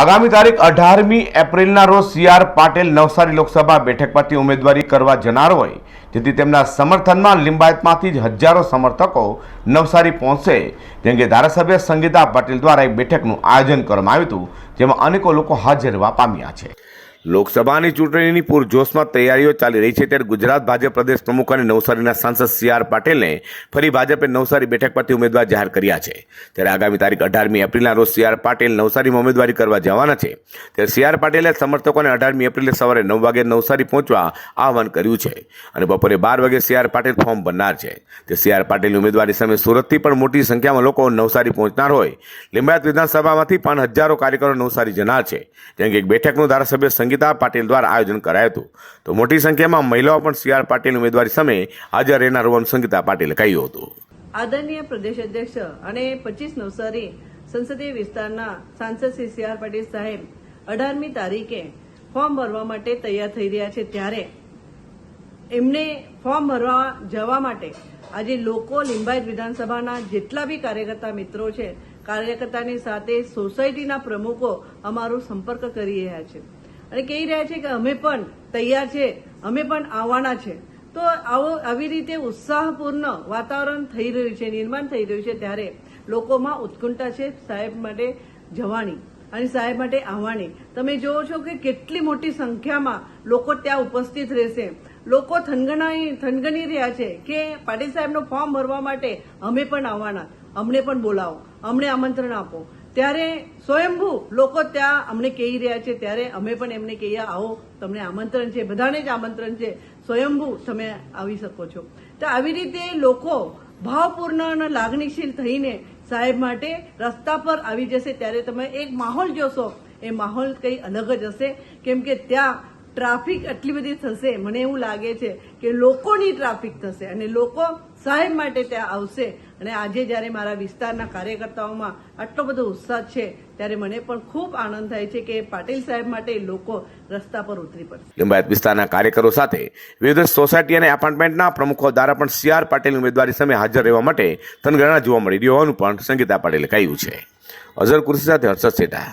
આગામી તારીખ અઢારમી એપ્રિલના રોજ સી આર પાટીલ નવસારી લોકસભા બેઠક પરથી ઉમેદવારી કરવા જનાર હોય, જેથી તેમના સમર્થનમાં લિંબાયતમાંથી જ હજારો સમર્થકો નવસારી પહોંચશે. જેમ કે ધારાસભ્ય સંગીતા પાટીલ દ્વારા એક બેઠકનું આયોજન કરવામાં આવ્યું હતું, જેમાં અનેકો લોકો હાજર રહેવા પામ્યા છે. લોકસભાની ચૂંટણીની પૂરજોશમાં તૈયારીઓ ચાલી રહી છે ત્યારે ગુજરાત ભાજપ પ્રદેશ પ્રમુખ અને નવસારીના સાંસદ સી આર પાટીલને ફરી ભાજપે નવસારી બેઠક પરથી ઉમેદવાર જાહેર કર્યા છે. ત્યારે આગામી તારીખ અઢારમી એપ્રિલના રોજ સી આર પાટીલ નવસારીમાં ઉમેદવારી કરવા જવાના છે. ત્યારે સી આર પાટીલે સમર્થકોને અઢારમી એપ્રિલે સવારે નવ વાગે નવસારી પહોંચવા આહવાન કર્યું છે અને બપોરે બાર વાગે સી આર પાટીલ ફોર્મ ભરનાર છે. તે સી આર પાટીલની ઉમેદવારી સામે સુરતથી પણ મોટી સંખ્યામાં લોકો નવસારી પહોંચનાર હોય. લિંબાયત વિધાનસભામાંથી પણ હજારો કાર્યકરો નવસારી જનાર છે. જેમ કે એક બેઠકનું ધારાસભ્ય સંગીતા પાટીલ દ્વારા આયોજન કરાયું હતું. તો મોટી સંખ્યામાં મહિલાઓ પણ સી આર પાટીલ ઉમેદવારી સામે હાજર રહેનાર હોવાનું સંગીતા પાટીલે કહ્યું હતું. આદરણીય પ્રદેશ અધ્યક્ષ અને પચીસ નવસારી સંસદીય વિસ્તારના સાંસદ શ્રી સી આર પાટીલ સાહેબ અઢારમી તારીખે ફોર્મ ભરવા માટે તૈયાર થઈ રહ્યા છે ત્યારે એમને ફોર્મ ભરવા જવા માટે આજે લોકો લિંબાયત વિધાનસભાના જેટલા બી કાર્યકર્તા મિત્રો છે, કાર્યકર્તાની સાથે સોસાયટીના પ્રમુખો અમારો સંપર્ક કરી રહ્યા છે. અને કહી રહ્યા છે કે અમે પણ તૈયાર છે, અમે પણ આવવાના છે. તો આવો, આવી રીતે ઉત્સાહપૂર્ણ વાતાવરણ થઈ રહ્યું છે, નિર્માણ થઈ રહ્યું છે, ત્યારે લોકોમાં ઉત્કંઠા છે સાહેબ માટે જવાની અને સાહેબ માટે આવવાની. તમે જુઓ છો કે કેટલી મોટી સંખ્યામાં લોકો ત્યાં ઉપસ્થિત રહેશે. લોકો થનગણાઈ થનગણી રહ્યા છે કે પાટીલ સાહેબનું ફોર્મ ભરવા માટે અમે પણ આવવાના. અમને પણ બોલાવો, અમને આમંત્રણ આપો. ત્યારે સ્વયંભૂ લોકો ત્યાં અમને કહી રહ્યા છે, ત્યારે અમે પણ એમને કહીએ, આવો, તમને આમંત્રણ છે, બધાને જ આમંત્રણ છે. સ્વયંભૂ તમે આવી શકો છો. તો આવી રીતે લોકો ભાવપૂર્ણ અને લાગણીશીલ થઈને સાહેબ માટે રસ્તા પર આવી જશે, ત્યારે તમે એક માહોલ જોશો. એ માહોલ કંઈ અલગ જ હશે. કેમ કે ત્યાં ટ્રાફિક આટલી બધી થશે, મને એવું લાગે છે કે લોકોની ટ્રાફિક થશે અને લોકો સાહેબ માટે ત્યાં આવશે. અને આજે જ્યારે મારા વિસ્તારના કાર્યકર્તાઓમાં આટલો બધો ઉત્સાહ છે, ત્યારે મને પણ ખૂબ આનંદ થાય છે કે પાટીલ સાહેબ માટે લોકો રસ્તા પર ઉતરી પડશે. લિંબાયત વિસ્તારના કાર્યકરો સાથે વિવિધ સોસાયટી અને એપાર્ટમેન્ટના પ્રમુખો દ્વારા પણ સી આર પાટીલ ઉમેદવારી સામે હાજર રહેવા માટે તનગણના જોવા મળી રહ્યું હોવાનું પણ સંગીતા પાટીલે કહ્યું છે. અઝર કુર્સી સાથે હર્ષદ સેટા